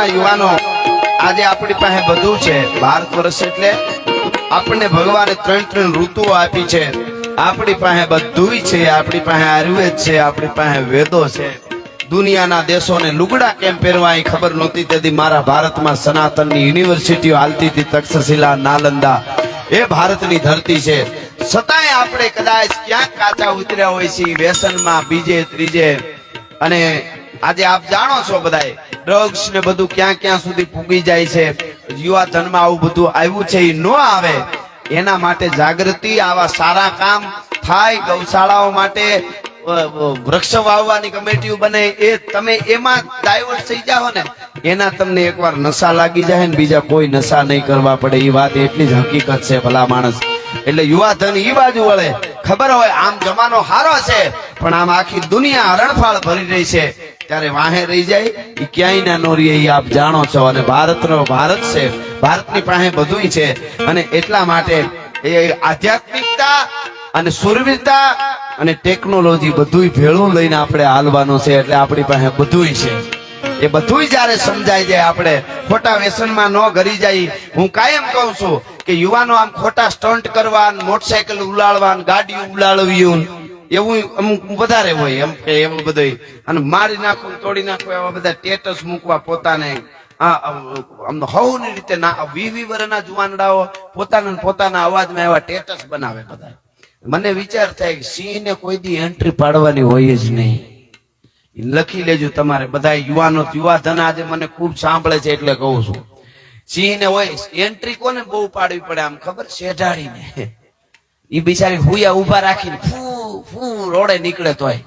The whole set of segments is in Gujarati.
ભારતના યુવાનો, આજે આપણી પાસે બધું છે. ભારત વર્ષ એટલે આપણને ભગવાને ત્રણ ત્રણ ઋતુઓ આપી છે. આપણી પાસે બધુંય છે, આપણી પાસે આયુર્વેદ છે, આપણી પાસે વેદો છે. દુનિયાના દેશોને લુગડા કેમ પહેરવા એ ખબર નહોતી, તેથી મારા ભારતમાં સનાતનની યુનિવર્સિટીઓ હાલતી હતી તક્ષશિલા નાલંદા. એ ભારતની ધરતી છે. છતાંય આપણે કદાચ ક્યાંક કાચા ઉતર્યા હોય છે વ્યસનમાં બીજે ત્રીજે. અને આજે આપ જાણો છો બધાય ડ્રગ્સ ને બધું ક્યાં ક્યાં સુધી પૂગી જાય છે. યુવા ધનમાં આવું બધું આવ્યું છે એ ન આવે. એના માટે જાગૃતિ, આવા સારા કામ થાય, ગૌશાળાઓ માટે વૃક્ષ વાવવાની કમિટીઓ બને, એ તમે એમાં ડાયવર્ટ થઈ જાઓ ને, એના તમને એકવાર નશા લાગી જાય ને બીજા કોઈ નશા નહીં કરવા પડે. એ વાત એટલી જ હકીકત છે ભલા માણસ. એટલે યુવા ધન એ બાજુ વળે. ખબર હોય, આમ જમાનો હારો છે, પણ આમ આખી દુનિયા હરણફાળ ભરી રહી છે. ત્યારે વાહે રહી જાય. એ ક્યાંય ના નોરીએ એ આપ જાણો છો. અને ભારતનો ભારત છે. ભારતની પાસે બધુંય છે. અને એટલા માટે એ આધ્યાત્મિકતા અને સુરવીરતા અને ટેકનોલોજી બધુંય ભેળું લઈને આપણે હાલવાનું છે. એટલે આપણી પાસે બધુંય છે. એ બધુંય જ્યારે સમજાય જાય, આપણે ખોટા વ્યસનમાં ન ઘરી જાય. હું કાયમ કહું છું કે યુવાનો આમ ખોટા સ્ટન્ટ કરવા, મોટરસાયકલ ઉલાળવા ગાડી ઉલાળવી એવું વધારે હોય એમ કે એવું બધું અને મારી નાખું તોડી નાખું એવા બધા ટેટસ મૂકવા પોતાને. રીતે ના જુવાનડાઓ પોતાના ને પોતાના અવાજમાં એવા ટેટસ બનાવે બધા. મને વિચાર થાય કે સિંહને કોઈ દી એન્ટ્રી પાડવાની હોય જ નહીં. લખી લેજો તમારે. બધા યુવાનો યુવા ધન આજે મને ખૂબ સાંભળે છે એટલે કહું છું. સિંહને હોય એન્ટ્રી કોને બહુ પાડવી પડે આમ ખબર? શેઢાડીને એ બિચારી હુયા ઊભા રાખીને ફૂ ફૂ રોડે નીકળે તોય.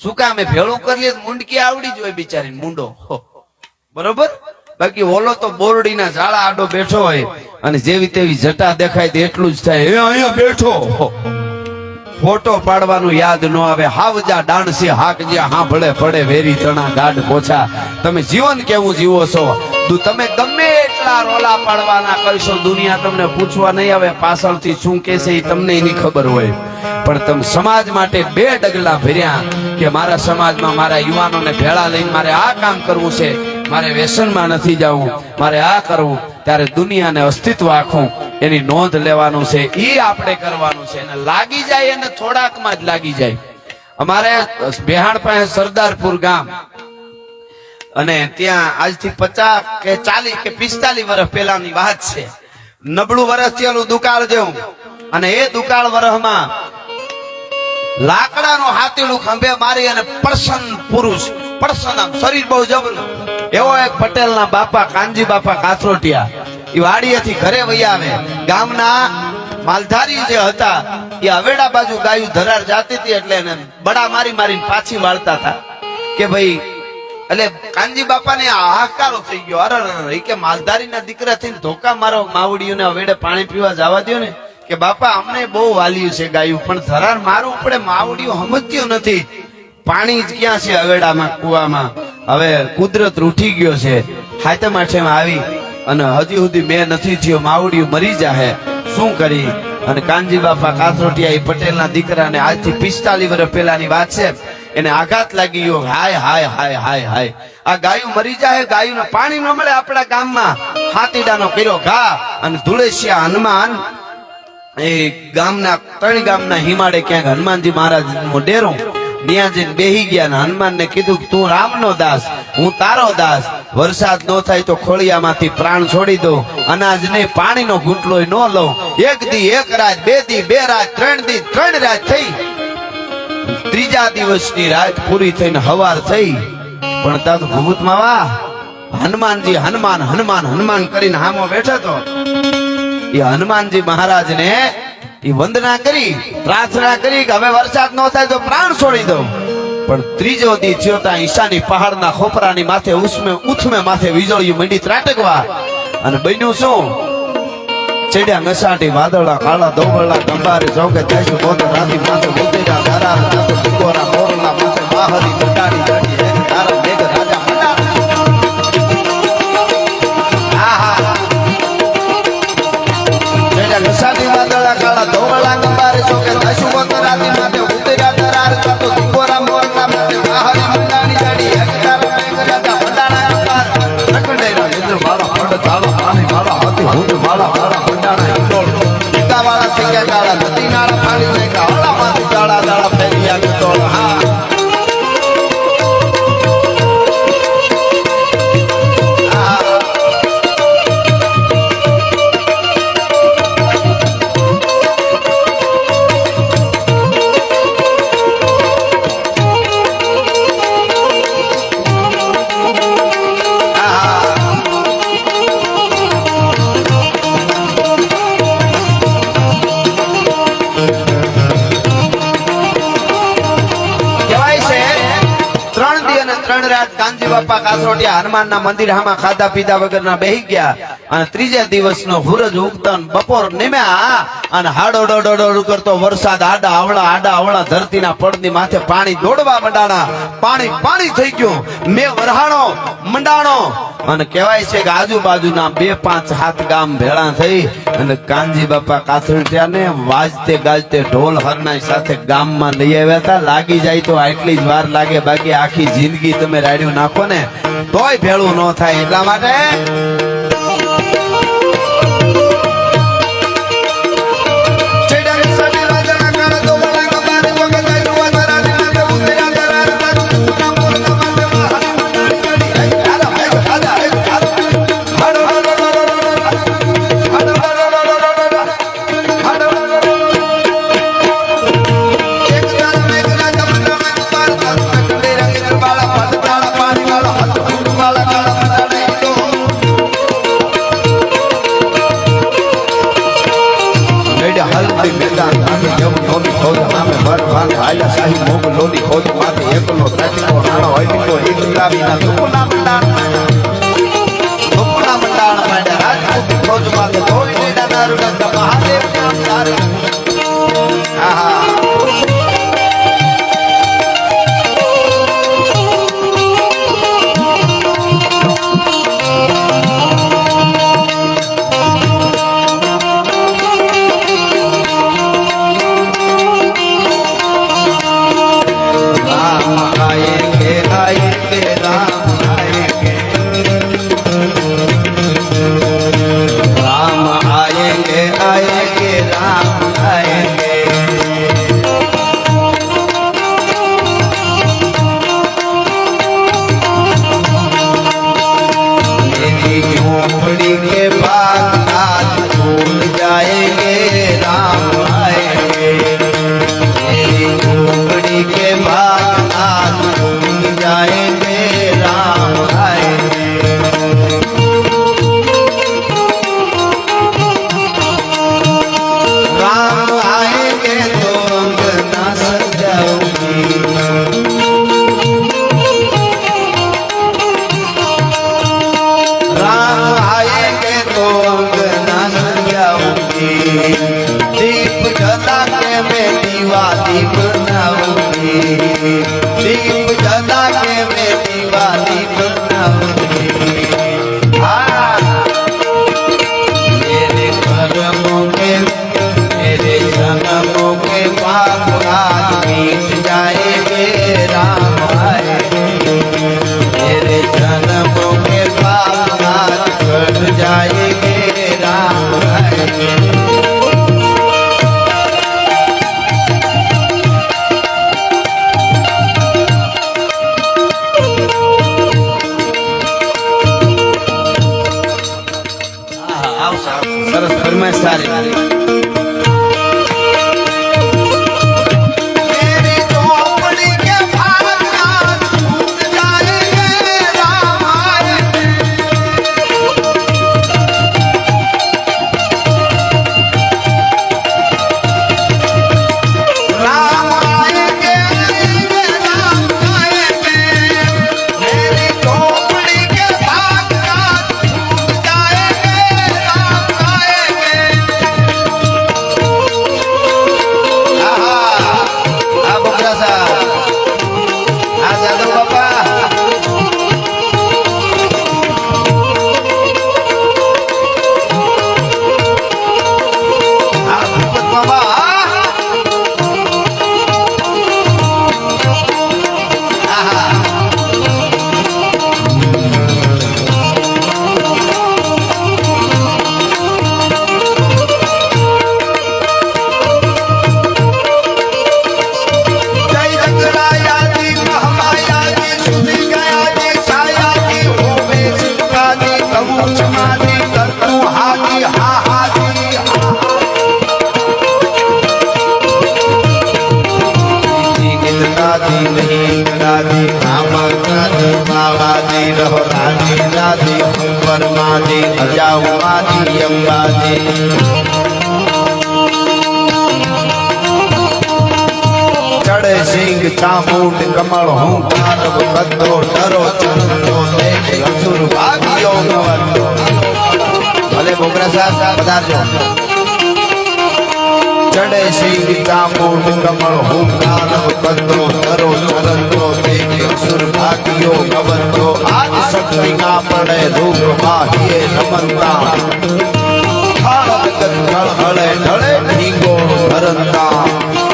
શું કામે ભેળું કરી લે મુંડકી આવડી જ બિચારી મુંડો. બરોબર? બાકી ઓલો તો બોરડીના ઝાડા આડો બેઠો હોય અને જેવી તેવી જટા દેખાય એટલું જ થાય. અહીંયા બેઠો. ફોટો પાડવાનું યાદ ન આવે. હાવજા ડાણસી હાક હા ભળે પડે, વેરી, તણા, ગાઢ, પોછા. તમે જીવન કેવું જીવો છો? તું તમે ગમે એટલા રોલા પાડવાના કરશો, દુનિયા તમને પૂછવા નહીં આવે. પાછળથી શું કહેશે એ તમને એની ખબર હોય. પણ તમે સમાજ માટે બે ડગલા ભર્યા કે મારા સમાજમાં મારા યુવાનોને ભેળા લઈને મારે આ કામ કરવું છે, મારે વ્યસનમાં નથી જવું, મારે આ કરવું, ત્યારે દુનિયાને અસ્તિત્વ આખું, એની નોંધ લેવાનું છે એ આપણે કરવાનું છે અને લાગી જાય એને થોડાકમાં જ લાગી જાય. અમારે બેહાણ પાસે સરદારપુર ગામ, અને ત્યાં આજથી પચાસ કે ચાલીસ કે પિસ્તાલીસ વર્ષ પહેલાની વાત છે. નબળું વર્ષ થયેલું દુકાળ જેવું, અને એ દુકાળ વર્ષમાં લાકડાનું હાથીડું ખંભે મારી અને પ્રસન્ન પુરુષ, પ્રસન્ન આમ શરીર બહુ જબરું. એવો એક પટેલના બાપા, કાનજી બાપા કાથરોટિયા એ વાડીએથી ઘરે વહી આવે. ગામના માલધારી જે હતા, એ હવેડા બાજુ ગાયું ધરાર જાતી હતી એટલે એને બડા મારી મારીને પાછી વાળતા હતા. કે ભાઈ, એટલે કાનજી બાપાને હાહાકારો થઈ ગયો. અરે કે માલધારીના દીકરા થઈને ધોકા મારો, માવડીઓને હવેડે પાણી પીવા જવા દો ને. કે બાપા, અમને બહુ વાલ્યું છે ગાયું, પણ ધરાર મારું પડે માવડીઓ સમજ્યું નથી. પાણી જ ક્યાં છે હવેડામાં કુવામાં? હવે કુદરત રૂઠી ગયો છે. હાથે માઠે આવી અને હજી સુધી મેં નથી થયો, માવડીઓ મરી જાહે. શું કરી? અને કાનજી બાપા કાથરોટિયા પટેલના દીકરાને આજથી પિસ્તાલીસ વર્ષ પહેલાની વાત છે. એને આઘાત લાગી ગયો. હાય હાય હાય હાય હાય. આ ગાયું મરી જાય ગાયું પાણી ન મળે આપણા ગામમાં. હાથીડાનો કર્યો ઘા અને ધુળેશિયા હનુમાન એ ગામના, ત્રણ ગામના હિમાડે ક્યાંક હનુમાનજી મહારાજ નો ડેરો. ત્યાં જઈને બેહી ગયા ને હનુમાન ને કીધું કે તું રામનો દાસ, હું તારો દાસ. વરસાદ નો થાય તો ખોળિયામાંથી પ્રાણ છોડી દો, અનાજ નહીં, પાણીનો ઘૂંટલો ન લઉં. એક દી, એક રાત, બે દી, બે રાત, ત્રણ દી, ત્રણ રાત થઈ. ત્રીજા દિવસની રાત પૂરી થઈને હવાર થઈ. પણ તદ તો ભૂત માવા, હનુમાનજી હનુમાન હનુમાન હનુમાન કરીને હામો બેઠો તો એ હનુમાનજી મહારાજ ને એ વંદના કરી, પ્રાર્થના કરી કે હવે વરસાદ ન થાય તો પ્રાણ છોડી દઉં. પણ ત્રીજો દી થયો ત્યાં ઈશાની પહાડના ખોપરાની માથે ઉસમે ઉથમે માથે વીજળી મંડી ત્રાટકવા. અને બન્યું શું? ચડ્યા નસાટી વાદળા, કાળા દોવળા કંબારે ચોકે ત્યાંસી બોધ રાતી માથે ઉતર્યા ધારા ટીકોરા મોરલા માથે માહરી મંડાડી બેહી ગયા. અને ત્રીજા દિવસનો સૂરજ ઉગતા ને બપોર નિમ્યા અને હાડો કરતો વરસાદ, આડા આવડા આડા આવડા ધરતીના પડની માથે પાણી દોડવા મંડાણા. પાણી પાણી થઈ ગયું. મેં વરહાણો, મંડાણો અને કહેવાય છે કે આજુબાજુના બે પાંચ હાથ ગામ ભેળા થઈ અને કાનજી બાપા કાથરટિયાને વાજતે ગાજતે ઢોલ હરનાઈ સાથે ગામમાં લઈ આવ્યા હતા. લાગી જાય તો આટલી જ વાર લાગે, બાકી આખી જિંદગી તમે રાડ્યું નાખો ને તોય ભેળું ન થાય એટલા માટે दीवाली बनाऊंगी Dale. સિંહ ચામુંડ કમળ હું કારવ કદરો ડરો દેખ, અસુર ભાગ્યો નવતો ભલે બોગરા સાહેબ, પધારજો. ચડે સિંહ ચામુંડ કમળ હું કારવ કદરો ડરો દેખ, અસુર ભાગ્યો નવતો આજ શક્તિ ના પડે રૂપ બાહ્ય નમનતા. જગત ઢળે ઢીંગો ભરંતા.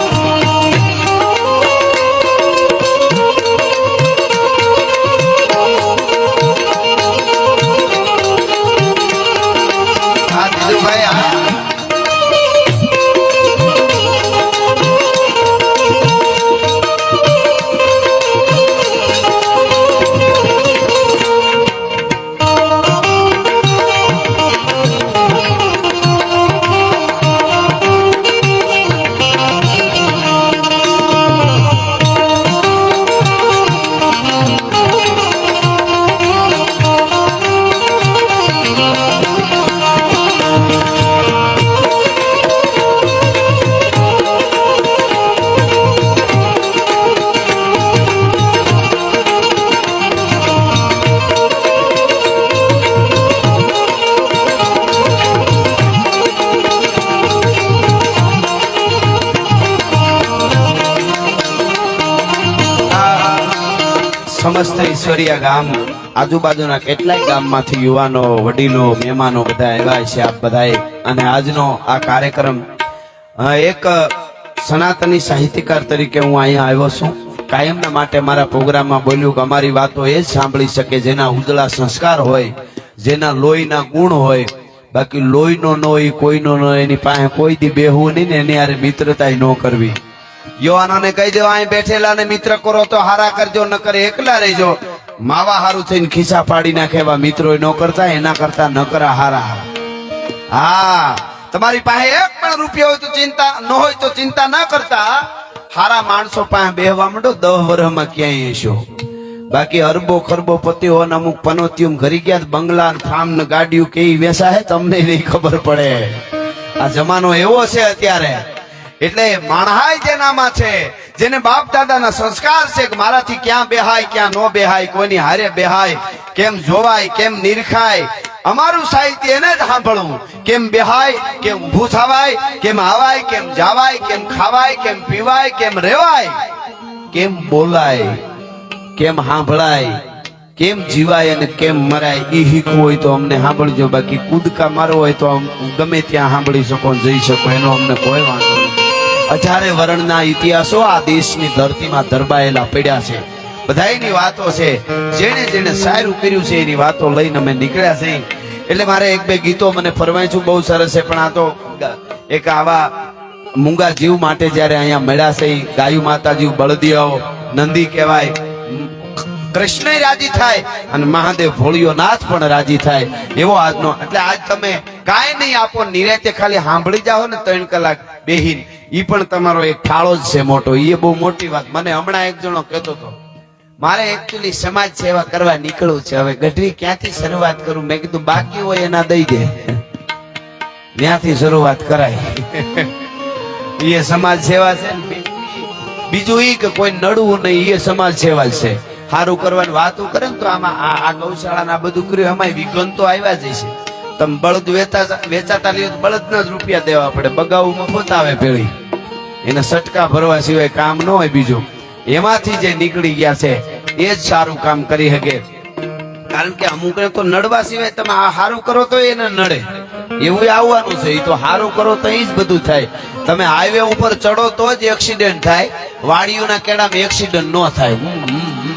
ઈશ્વરીય ગામ, આજુબાજુના કેટલાય ગામમાંથી યુવાનો, વડીલો, મહેમાનો બધા આવ્યા છે આપ બધાએ. અને આજનો આ કાર્યક્રમ એક સનાતની સાહિત્યકાર તરીકે હું અહીંયા આવ્યો છું. કાયમના માટે મારા પ્રોગ્રામમાં બોલ્યું કે અમારી વાતો એ જ સાંભળી શકે જેના ઉજળા સંસ્કાર હોય, જેના લોહીના ગુણ હોય. બાકી લોહીનો ન હોય, કોઈનો ન એની પાસે કોઈ દી બેહવું નહીં ને એની હારે મિત્રતા ન કરવી. યુવાનોને કહી દેવા, અહીં બેઠેલા ને મિત્ર કરો તો હારા કરજો ન કરે એકલા રહેજો. માવા હારું થઈને ખિસ્સા પાડી નાખે એવા મિત્રો ન કરતા, એના કરતા ન કરા હારા. હા, તમારી પાસે એક પણ રૂપિયો હોય તો ચિંતા ન હોય તો ચિંતા ના કરતા. હારા માણસો પાસે બેહવા માંડો, દહ વર્ષમાં ક્યાંય હશો? બાકી અરબો ખરબો પતિઓ અમુક પનોતિયું ઘરી ગયા બંગલા ફાર્મ ને ગાડીયું કેવી વેસા હે? તમને નહીં ખબર પડે. આ જમાનો એવો છે અત્યારે. એટલે માણહાય જેનામાં છે. જેને બાપ દાદાના સંસ્કાર છે કે મારાથી ક્યાં બેહાય, ક્યાં ન બેહાય, કોઈની હારે બેહાય, કેમ જોવાય, કેમ નિરખાય, અમારું સાહિત્ય એને જ સાંભળવું. કેમ બેહાય, કેમ ઊભું થવાય, કેમ આવાય, કેમ જાવાય, કેમ ખાવાય, કેમ પીવાય, કેમ રેવાય, કેમ બોલાય, કેમ સાંભળાય, કેમ જીવાય અને કેમ મરાય એ શીખવું હોય તો અમને સાંભળજો. બાકી કૂદકા મારવો હોય તો ગમે ત્યાં સાંભળી શકો જઈ શકો, એનો અમને કોઈ વાંધો નથી. હજારે વર્ણના ઇતિહાસો આ દેશની ધરતીમાં દરબાયેલા પડ્યા છે. બધાની વાતો છે. જેણે જેણે સારું કર્યું છે એની વાતો લઈને અમે નીકળ્યા છે. એટલે મારે એક બે ગીતો મને ફરમાઈશું બહુ સરસ છે, પણ આ તો એક આવા મૂંગા જીવ માટે જ્યારે અહીંયા મળ્યા છે, ગાયું માતાજી બળદિયાઓ, નંદી કહેવાય કૃષ્ણ રાજી થાય અને મહાદેવ ભોળિયો નાથ પણ રાજી થાય એવો આજનો એટલે આજ તમે કાંઈ નહીં આપો, નિરાતે ખાલી સાંભળી જાઓ ને ત્રણ કલાક બેહીન. ઈ પણ તમારો એક ફાળો જ છે મોટો. એ બહુ મોટી વાત. મને હમણાં એક જણો કહેતો હતો, મારે એકચ્યુઅલી સમાજ સેવા કરવા નીકળવું છે. હવે ગઢવી ક્યાંથી શરૂઆત કરું? મેં કીધું, બાકી હોય એના દઈ દે. ત્યાંથી શરૂઆત કરાય. એ સમાજ સેવા છે. બીજું એ કે કોઈ નડવું નહીં. એ સમાજ સેવા છે. સારું કરવાની વાતો કરે ને તો આમાં આ ગૌશાળા બધું કર્યું એમાં વિઘન તો આવ્યા જ છે તમે બળદ વેચા વેચાતા લ્યો બળદના જ રૂપિયા દેવા પડે. બગાવું મફત આવે ભેળી એને સટકા ભરવા સિવાય કામ ન હોય બીજું. એમાંથી જે નીકળી ગયા છે, એ જ સારું કામ કરી શકે. કારણ કે અમુક તો નડવા સિવાય તમે આ સારું કરો તો એને નડે. એવું આવવાનું છે એ તો સારું કરો તો એ જ બધું થાય. તમે હાઈવે ઉપર ચડો તો જ એક્સિડન્ટ થાય. વાડીઓના કેળામાં એક્સિડન્ટ ન થાય.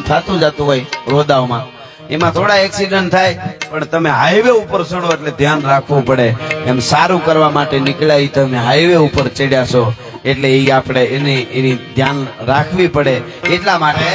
થતું જતું હોય રોદાઓમાં. એમાં થોડા એક્સિડન્ટ થાય. પણ તમે હાઈવે ઉપર ચડો એટલે ધ્યાન રાખવું પડે. એમ સારું કરવા માટે નીકળ્યા તમે હાઈવે ઉપર ચડ્યા છો. એટલે એ આપણે એની એની ધ્યાન રાખવી પડે. એટલા માટે